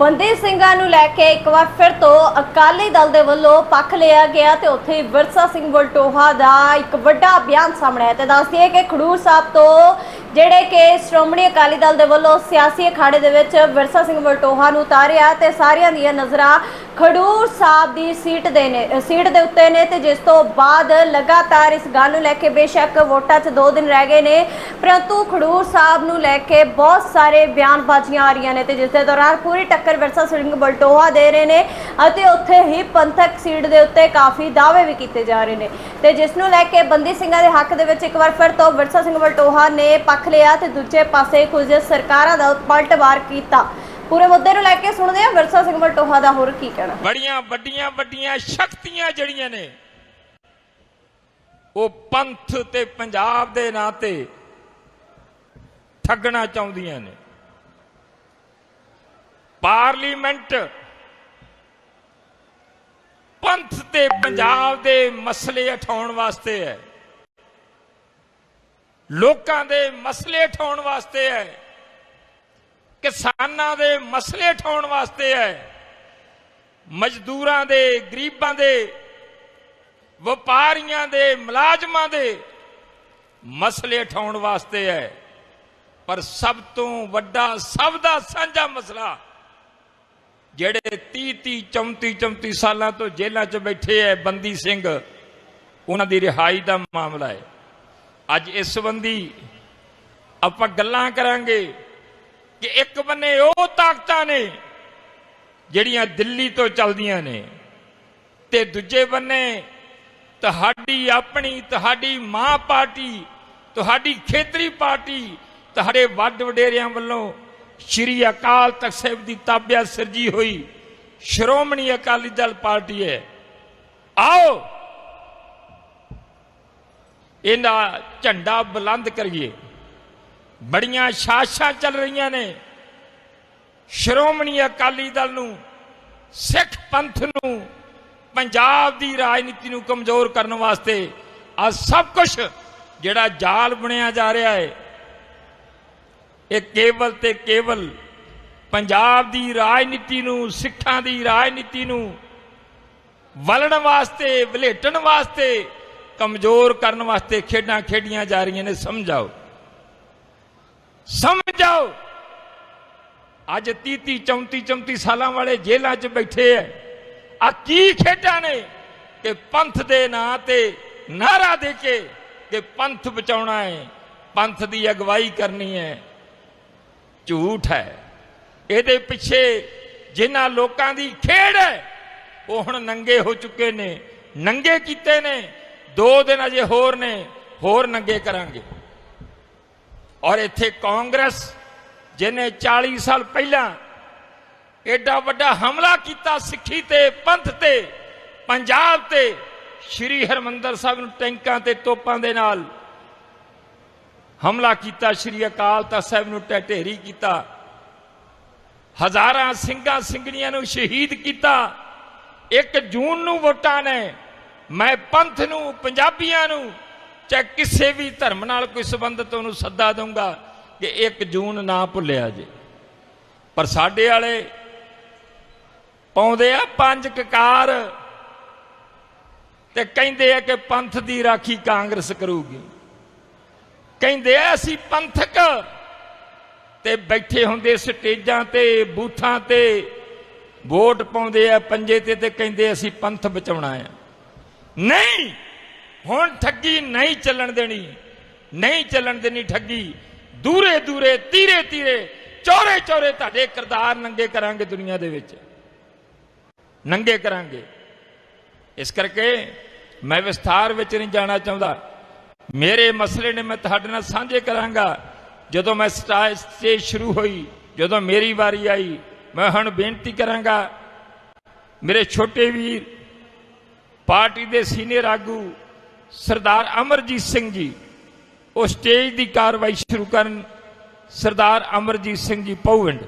ਬੰਦੀ ਸਿੰਘਾਂ ਨੂੰ ਲੈ ਕੇ ਇੱਕ ਵਾਰ ਫਿਰ ਤੋਂ ਅਕਾਲੀ ਦਲ ਦੇ ਵੱਲੋਂ ਪੱਖ ਲਿਆ ਗਿਆ ਤੇ ਉੱਥੇ ਵਿਰਸਾ ਸਿੰਘ ਵਲਟੋਹਾ ਦਾ ਇੱਕ ਵੱਡਾ ਬਿਆਨ ਸਾਹਮਣੇ ਆਇਆ। ਤੇ ਦੱਸਦੀ ਹੈ ਕਿ ਖਡੂਰ ਸਾਹਿਬ ਤੋਂ ਜਿਹੜੇ ਕਿ ਸ਼੍ਰੋਮਣੀ ਅਕਾਲੀ ਦਲ ਦੇ ਵੱਲੋਂ ਸਿਆਸੀ ਅਖਾੜੇ ਦੇ ਵਿੱਚ ਵਿਰਸਾ ਸਿੰਘ ਵਲਟੋਹਾ ਨੂੰ ਉਤਾਰਿਆ ਤੇ ਸਾਰਿਆਂ ਦੀਆਂ ਨਜ਼ਰਾਂ ਖਡੂਰ ਸਾਹਿਬ ਦੀ ਸੀਟ ਦੇ ਨੇ ਸੀਟ ਦੇ ਉੱਤੇ ਨੇ ਤੇ ਜਿਸ ਤੋਂ ਬਾਅਦ ਲਗਾਤਾਰ ਇਸ ਗੱਲ ਨੂੰ ਲੈ ਕੇ ਬੇਸ਼ੱਕ ਵੋਟਾਂ 'ਚ 2 ਦਿਨ ਰਹਿ ਗਏ ਨੇ। ਪਰੰਤੂ ਖਡੂਰ ਸਾਹਿਬ ਨੂੰ ਲੈ ਕੇ ਬਹੁਤ ਸਾਰੇ ਬਿਆਨਬਾਜ਼ੀਆਂ ਆ ਰਹੀਆਂ ਨੇ ਤੇ ਜਿਸ ਦੇ ਦੌਰਾਨ ਪੂਰੀ ਟੱਕਰ ਵਿਰਸਾ ਸਿੰਘ ਬਲਟੋਹਾ ਦੇ ਰਹੇ ਨੇ ਅਤੇ ਉੱਥੇ ਹੀ ਪੰਥਕ ਸੀਟ ਦੇ ਉੱਤੇ ਕਾਫੀ ਦਾਅਵੇ ਵੀ ਕੀਤੇ ਜਾ ਰਹੇ ਨੇ। ਤੇ ਜਿਸ ਨੂੰ ਲੈ ਕੇ ਬੰਦੀ ਸਿੰਘਾਂ ਦੇ ਹੱਕ ਦੇ ਵਿੱਚ ਇੱਕ ਵਾਰ ਫਿਰ ਤੋਂ ਵਿਰਸਾ ਸਿੰਘ ਬਲਟੋਹਾ ਨੇ ਪੱਖ ਲਿਆ ਤੇ ਦੂਜੇ ਪਾਸੇ ਕੁਝ ਸਰਕਾਰਾਂ ਦਾ ਪਲਟਵਾਰ ਕੀਤਾ। ਪੂਰੇ ਮੁੱਦੇ ਨੂੰ ਲੈ ਕੇ ਸੁਣਦੇ ਹਾਂ। ਵਿਰਸਾ ਸਿੰਘ ਬਲਟੋਹਾ ਦਾ ਹੋਰ ਕੀ ਕਹਿਣਾ? ਬੜੀਆਂ ਵੱਡੀਆਂ ਵੱਡੀਆਂ ਸ਼ਕਤੀਆਂ ਜਿਹੜੀਆਂ ਨੇ, ਉਹ ਪੰਥ ਤੇ ਪੰਜਾਬ ਦੇ ਨਾਂ ਤੇ ਠੱਗਣਾ ਚਾਹੁੰਦੀਆਂ ਨੇ। ਪਾਰਲੀਮੈਂਟ ਪੰਥ ਤੇ ਪੰਜਾਬ ਦੇ ਮਸਲੇ ਉਠਾਉਣ ਵਾਸਤੇ ਹੈ। ਲੋਕਾਂ ਦੇ ਮਸਲੇ ਉਠਾਉਣ ਵਾਸਤੇ ਹੈ। ਕਿਸਾਨਾਂ ਦੇ ਮਸਲੇ ਉਠਾਉਣ ਵਾਸਤੇ ਹੈ। ਮਜ਼ਦੂਰਾਂ ਦੇ, ਗਰੀਬਾਂ ਦੇ, ਵਪਾਰੀਆਂ ਦੇ, ਮੁਲਾਜ਼ਮਾਂ ਦੇ ਮਸਲੇ ਉਠਾਉਣ ਵਾਸਤੇ ਹੈ। ਪਰ ਸਭ ਤੋਂ ਵੱਡਾ, ਸਭ ਦਾ ਸਾਂਝਾ ਮਸਲਾ ਜਿਹੜੇ 30 30 34 34 ਸਾਲਾਂ ਤੋਂ ਜੇਲ੍ਹਾਂ 'ਚ ਬੈਠੇ ਐ ਬੰਦੀ ਸਿੰਘ, ਉਹਨਾਂ ਦੀ ਰਿਹਾਈ ਦਾ ਮਾਮਲਾ ਹੈ। ਅੱਜ ਇਸ ਸੰਬੰਧੀ ਆਪਾਂ ਗੱਲਾਂ ਕਰਾਂਗੇ। ਕਿ ਇੱਕ ਬੰਨੇ ਉਹ ਤਾਕਤਾਂ ਨੇ ਜਿਹੜੀਆਂ ਦਿੱਲੀ ਤੋਂ ਚੱਲਦੀਆਂ ਨੇ ਤੇ ਦੂਜੇ ਬੰਨੇ ਤੁਹਾਡੀ ਆਪਣੀ, ਤੁਹਾਡੀ ਮਾਂ ਪਾਰਟੀ, ਤੁਹਾਡੀ ਖੇਤਰੀ ਪਾਰਟੀ, ਤੁਹਾਡੇ ਵੱਡ ਵਡੇਰਿਆਂ ਵੱਲੋਂ ਸ਼੍ਰੀ ਅਕਾਲ ਤਖਤ ਸਾਹਿਬ ਦੀ ਤਾਬਿਆ ਸਿਰਜੀ ਹੋਈ ਸ਼੍ਰੋਮਣੀ ਅਕਾਲੀ ਦਲ ਪਾਰਟੀ ਹੈ। ਆਓ ਇਹਦਾ ਝੰਡਾ ਬੁਲੰਦ ਕਰੀਏ। ਬੜੀਆਂ ਸਾਸ਼ਾਂ ਚੱਲ ਰਹੀਆਂ ਨੇ। ਸ਼੍ਰੋਮਣੀ ਅਕਾਲੀ ਦਲ ਨੂੰ, ਸਿੱਖ ਪੰਥ ਨੂੰ, ਪੰਜਾਬ ਦੀ ਰਾਜਨੀਤੀ ਨੂੰ ਕਮਜ਼ੋਰ ਕਰਨ ਵਾਸਤੇ ਆ ਸਭ ਕੁਝ ਜਿਹੜਾ ਜਾਲ ਬਣਿਆ ਜਾ ਰਿਹਾ ਹੈ, ਇਹ ਕੇਵਲ ਤੇ ਕੇਵਲ ਪੰਜਾਬ ਦੀ ਰਾਜਨੀਤੀ ਨੂੰ, ਸਿੱਖਾਂ ਦੀ ਰਾਜਨੀਤੀ ਨੂੰ ਵਲਣ ਵਾਸਤੇ, ਵਲੇਟਣ ਵਾਸਤੇ ਕਮਜ਼ੋਰ ਕਰਨ ਵਾਸਤੇ ਖੇਡਾਂ ਖੇਡੀਆਂ ਜਾ ਰਹੀਆਂ ਨੇ, ਸਮਝਾਓ। ਸਮਝ ਸਮਝਾਓ ਅੱਜ 30 30 34 34 ਸਾਲਾਂ ਵਾਲੇ ਜੇਲ੍ਹਾਂ 'ਚ ਬੈਠੇ ਐ। ਆ ਕੀ ਖੇਡਾਂ ਨੇ ਕਿ ਪੰਥ ਦੇ ਨਾਂ ਤੇ ਨਾਰਾ ਦੇ ਕੇ ਕਿ ਪੰਥ ਬਚਾਉਣਾ ਹੈ ਪੰਥ ਦੀ ਅਗਵਾਈ ਕਰਨੀ ਹੈ ਝੂਠ ਹੈ ਇਹਦੇ ਪਿੱਛੇ ਜਿਨ੍ਹਾਂ ਲੋਕਾਂ ਦੀ ਖੇਡ ਹੈ ਉਹ ਹੁਣ ਨੰਗੇ ਹੋ ਚੁੱਕੇ ਨੇ। ਨੰਗੇ ਕੀਤੇ ਨੇ। ਦੋ ਦਿਨ ਅਜੇ ਹੋਰ ਨੇ। ਹੋਰ ਨੰਗੇ ਕਰਾਂਗੇ। ਔਰ ਇੱਥੇ ਕਾਂਗਰਸ, ਜਿਹਨੇ 40 ਸਾਲ ਪਹਿਲਾਂ ਐਡਾ ਵੱਡਾ ਹਮਲਾ ਕੀਤਾ ਸਿੱਖੀ ਤੇ, ਪੰਥ ਤੇ, ਪੰਜਾਬ ਤੇ, ਸ਼੍ਰੀ ਹਰਮੰਦਰ ਸਾਹਿਬ ਨੂੰ ਟੈਂਕਾਂ ਤੇ ਤੋਪਾਂ ਦੇ ਨਾਲ ਹਮਲਾ ਕੀਤਾ, ਸ਼੍ਰੀ ਅਕਾਲ ਤਖਤ ਸਾਹਿਬ ਨੂੰ ਢਹਿ ਕੀਤਾ, ਹਜ਼ਾਰਾਂ ਸਿੰਘਾਂ ਸਿੰਘਣੀਆਂ ਨੂੰ ਸ਼ਹੀਦ ਕੀਤਾ 1 ਜੂਨ ਨੂੰ ਵੋਟਾਂ ਨੇ, ਮੈਂ ਪੰਥ ਨੂੰ, ਪੰਜਾਬੀਆਂ ਨੂੰ ਚਾਹੇ ਕਿਸੇ ਵੀ ਧਰਮ ਨਾਲ ਕੋਈ ਸੰਬੰਧਤ ਉਹਨੂੰ ਸੱਦਾ ਦਊਂਗਾ ਕਿ 1 ਜੂਨ ਨਾ ਭੁੱਲਿਆ ਜੇ। ਪਰ ਸਾਡੇ ਵਾਲੇ ਪਾਉਂਦੇ ਆ ਪੰਜ ਕਕਾਰ ਤੇ ਕਹਿੰਦੇ ਆ ਕਿ ਪੰਥ ਦੀ ਰਾਖੀ ਕਾਂਗਰਸ ਕਰੂਗੀ। ਕਹਿੰਦੇ ਆ ਅਸੀਂ ਪੰਥਕ ਤੇ ਬੈਠੇ ਹੁੰਦੇ ਸਟੇਜਾਂ ਤੇ, ਬੂਥਾਂ ਤੇ, ਵੋਟ ਪਾਉਂਦੇ ਆ ਪੰਜੇ ਤੇ ਤੇ ਕਹਿੰਦੇ ਅਸੀਂ ਪੰਥ ਬਚਾਉਣਾ ਆ। ਨਹੀਂ! ਹੁਣ ਠੱਗੀ ਨਹੀਂ ਚੱਲਣ ਦੇਣੀ, ਨਹੀਂ ਚੱਲਣ ਦੇਣੀ ਠੱਗੀ। ਦੂਰੇ ਦੂਰੇ, ਤੀਰੇ ਤੀਰੇ, ਚੋਰੇ ਚੋਰੇ ਤੁਹਾਡੇ ਕਿਰਦਾਰ ਨੰਗੇ ਕਰਾਂਗੇ ਦੁਨੀਆ ਦੇ ਵਿੱਚ। ਨੰਗੇ ਕਰਾਂਗੇ। ਇਸ ਕਰਕੇ ਮੈਂ ਵਿਸਥਾਰ ਵਿੱਚ ਨਹੀਂ ਜਾਣਾ ਚਾਹੁੰਦਾ। ਮੇਰੇ ਮਸਲੇ ਨੇ ਮੈਂ ਤੁਹਾਡੇ ਨਾਲ ਸਾਂਝੇ ਕਰਾਂਗਾ। ਜਦੋਂ ਮੈਂ ਸਟੇਜ ਸਟੇਜ ਸ਼ੁਰੂ ਹੋਈ, ਜਦੋਂ ਮੇਰੀ ਵਾਰੀ ਆਈ, ਮੈਂ ਹੁਣ ਬੇਨਤੀ ਕਰਾਂਗਾ, ਮੇਰੇ ਛੋਟੇ ਵੀਰ, ਪਾਰਟੀ ਦੇ ਸੀਨੀਅਰ ਆਗੂ ਸਰਦਾਰ ਅਮਰਜੀਤ ਸਿੰਘ ਜੀ, ਉਹ ਸਟੇਜ ਦੀ ਕਾਰਵਾਈ ਸ਼ੁਰੂ ਕਰਨ ਸਰਦਾਰ ਅਮਰਜੀਤ ਸਿੰਘ ਜੀ ਪਉਵਿੰਡ